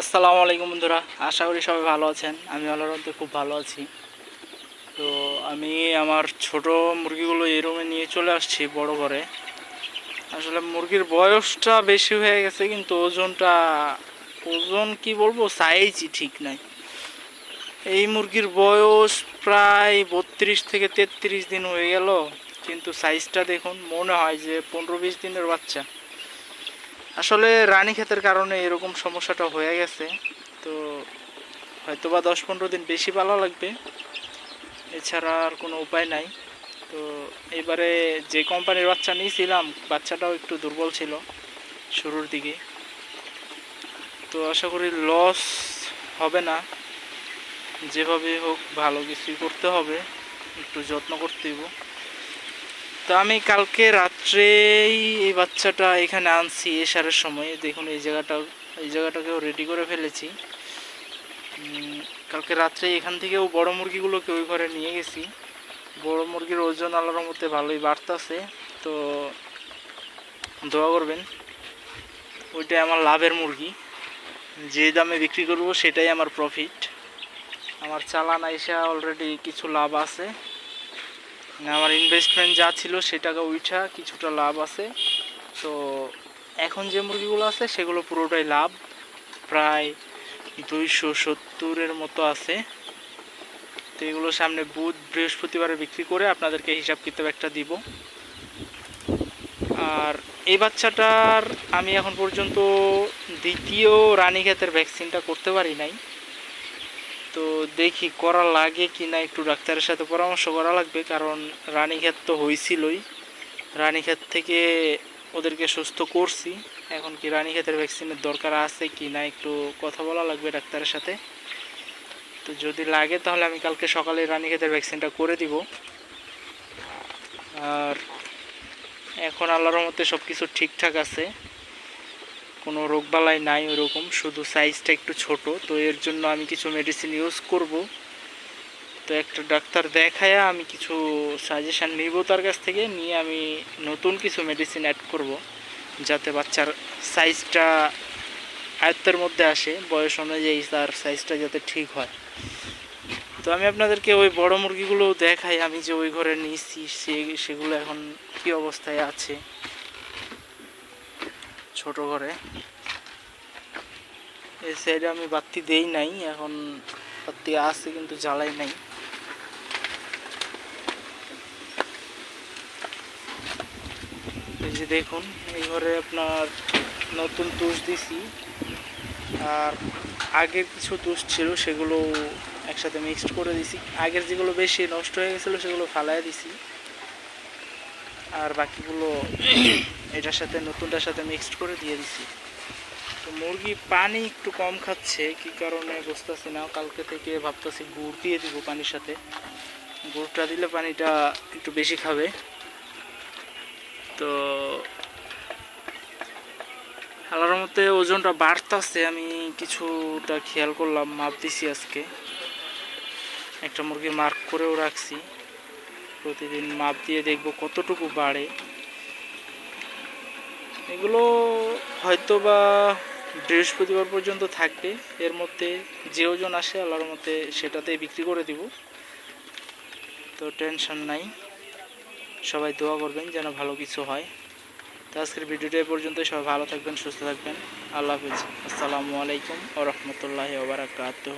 আসসালামু আলাইকুম বন্ধুরা, আশা করি সবাই ভালো আছেন। আমি আল্লাহর মধ্যে খুব ভালো আছি। তো আমি আমার ছোট মুরগিগুলো এই রুমে নিয়ে চলে আসছি বড় করে আসলে মুরগির বয়সটা বেশি হয়ে গেছে, কিন্তু ওজনটা, ওজন কি বলব সাইজই ঠিক নাই। এই মুরগির বয়স প্রায় বত্রিশ থেকে তেত্রিশ দিন হয়ে গেল, কিন্তু সাইজটা দেখুন, মনে হয় যে পনেরো বিশ দিনের বাচ্চা। আসলে রানী ক্ষেতের কারণে এরকম সমস্যাটা হয়ে গেছে। তো হয়তো বা দশ পনেরো দিন বেশি ভালো লাগবে। এছাড়া আর কোনো উপায় নাই। তো এবারে যে কোম্পানির বাচ্চা নিয়েছিলাম, বাচ্চাটাও একটু দুর্বল ছিল শুরুর দিকে। তো আশা করি লস হবে না। যেভাবে হোক ভালো কিছুই করতে হবে। একটু যত্ন করতে হইব। তো আমি কালকে রাত্রেই এই বাচ্চাটা এখানে আনছি এসারের সময়। দেখুন, এই জায়গাটা এই জায়গাটাকেও রেডি করে ফেলেছি। কালকে রাত্রে এখান থেকেও বড় মুরগিগুলোকে ওই ঘরে নিয়ে গেছি। বড় মুরগির ওজন আল্লাহর মধ্যে ভালোই বাড়তেছে। তো দোয়া করবেন, ওইটাই আমার লাভের মুরগি। যে দামে বিক্রি করব সেটাই আমার প্রফিট আমার চালান আইসা অলরেডি কিছু লাভ আছে। আমার ইনভেস্টমেন্ট যা ছিল সেটাকে উঠা কিছুটা লাভ আছে। তো এখন যে মুরগিগুলো আছে, সেগুলো পুরোটাই লাভ। প্রায় দুইশো সত্তরের মতো আছে। তো এগুলো সামনে বুধ, বৃহস্পতিবারে বিক্রি করে আপনাদেরকে হিসাব কিতাব একটা দিব। আর এই বাচ্চাটার আমি এখন পর্যন্ত দ্বিতীয় রানীক্ষেতের ভ্যাকসিনটা করতে পারি নাই। তো দেখি করা লাগে কি না একটু ডাক্তারের সাথে পরামর্শ করা লাগবে, কারণ রানীক্ষেত তো হয়েছিলই রানীক্ষেত থেকে ওদেরকে সুস্থ করছি। এখন কি রানীক্ষেতের ভ্যাকসিনের দরকার আছে কি না একটু কথা বলা লাগবে ডাক্তারের সাথে। তো যদি লাগে তাহলে আমি কালকে সকালে রানীক্ষেতের ভ্যাকসিনটা করে দিব। আর এখন আল্লাহর মতে সব কিছু ঠিকঠাক আছে। কোনো রোগবালাই নাই ওরকম, শুধু সাইজটা একটু ছোট। তো এর জন্য আমি কিছু মেডিসিন ইউজ করব। তো একটা ডাক্তার দেখায় আমি কিছু সাজেশান নিব তার কাছ থেকে, নিয়ে আমি নতুন কিছু মেডিসিন অ্যাড করব, যাতে বাচ্চার সাইজটা আয়ত্তের মধ্যে আসে, বয়স অনুযায়ী তার সাইজটা যাতে ঠিক হয়। তো আমি আপনাদেরকে ওই বড় মুরগিগুলো দেখাই, আমি যে ওই ঘরে নিয়েছি, সে, সেগুলো এখন কি অবস্থায় আছে। ছোট ঘরে এই সাইডে আমি বাতি দেই নাই, এখন বাতি আছে কিন্তু জ্বালাই নাই। এই যে দেখুন, এই ঘরে আপনার নতুন তুষ দিছি। আর আগের কিছু তুষ ছিল, সেগুলো একসাথে মিক্সড করে দিছি। আগের যেগুলো বেশি নষ্ট হয়ে গেছিল, সেগুলো ফালাই দিছি। আর বাকিগুলো এটার সাথে, নতুনটার সাথে মিক্সড করে দিয়ে দিছি। তো মুরগি পানি একটু কম খাচ্ছে, কি কারণে বুঝতেছি না। কালকে থেকে ভাবতেছি গুড় দিয়ে দিব পানির সাথে। গুড়টা দিলে পানিটা একটু বেশি খাবে। তো আল্লাহর মতে ওজনটা বাড়তাছে, আমি কিছুটা খেয়াল করলাম মাপ দিছি আজকে। একটা মুরগি মার্ক করেও রাখছি। প্রতিদিন মাপ দিয়ে দেখব কতটুকু বাড়ে। এগুলো হয়তো বা বৃহস্পতিবার পর্যন্ত থাকবে। এর মধ্যে যে ওজন আসে আল্লাহর মতে সেটাতেই বিক্রি করে দিব। তো টেনশন নাই। সবাই দোয়া করবেন যেন ভালো কিছু হয়। তো আজকের ভিডিওটা এ পর্যন্ত সবাই ভালো থাকবেন, সুস্থ থাকবেন। আল্লাহ হাফিজ। আসসালামু আলাইকুম ও রহমতুল্লাহি ওবরাকাতুহ